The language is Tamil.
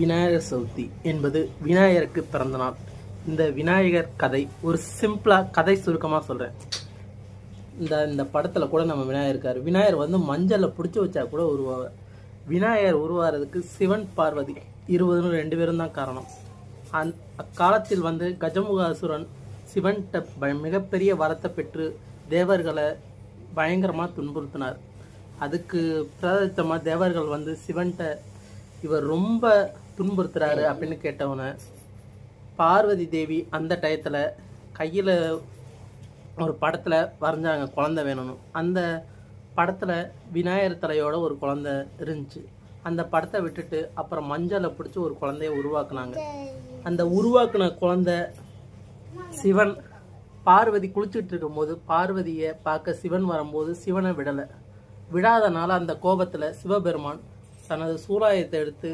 விநாயகர் சதுர்த்தி என்பது விநாயகருக்கு பிறந்த நாள். இந்த விநாயகர் கதை ஒரு சிம்பிளாக கதை சுருக்கமாக சொல்கிறேன் இந்த இந்த படத்தில் கூட நம்ம விநாயகர் இருக்கார். விநாயகர் வந்து மஞ்சளில் பிடிச்சி வச்சா கூட உருவாவார். விநாயகர் உருவாகிறதுக்கு சிவன் பார்வதி இருபதுன்னு ரெண்டு பேரும் தான் காரணம். அந் அக்காலத்தில் வந்து கஜமுகாசுரன் சிவன்கிட்ட மிகப்பெரிய வரத்தை பெற்று தேவர்களை பயங்கரமாக துன்புறுத்தினார். அதுக்கு பிரதத்தமாக தேவர்கள் வந்து சிவன்கிட்ட இவர் ரொம்ப துன்புறுத்துறாரு அப்படின்னு கேட்டவன பார்வதி தேவி அந்த டயத்தில் கையில் ஒரு படத்தில் வரைஞ்சாங்க குழந்தை வேணும்னு. அந்த படத்தில் விநாயகர் தலையோட ஒரு குழந்தை இருந்துச்சு. அந்த படத்தை விட்டுட்டு அப்புறம் மஞ்சளை பிடிச்சி ஒரு குழந்தைய உருவாக்குனாங்க. அந்த உருவாக்குன குழந்தை சிவன் பார்வதி குளிச்சுட்டு இருக்கும்போது பார்வதியை பார்க்க சிவன் வரும்போது சிவனை விடலை. விடாதனால அந்த கோபத்தில் சிவபெருமான் தனது சூலாயத்தை எடுத்து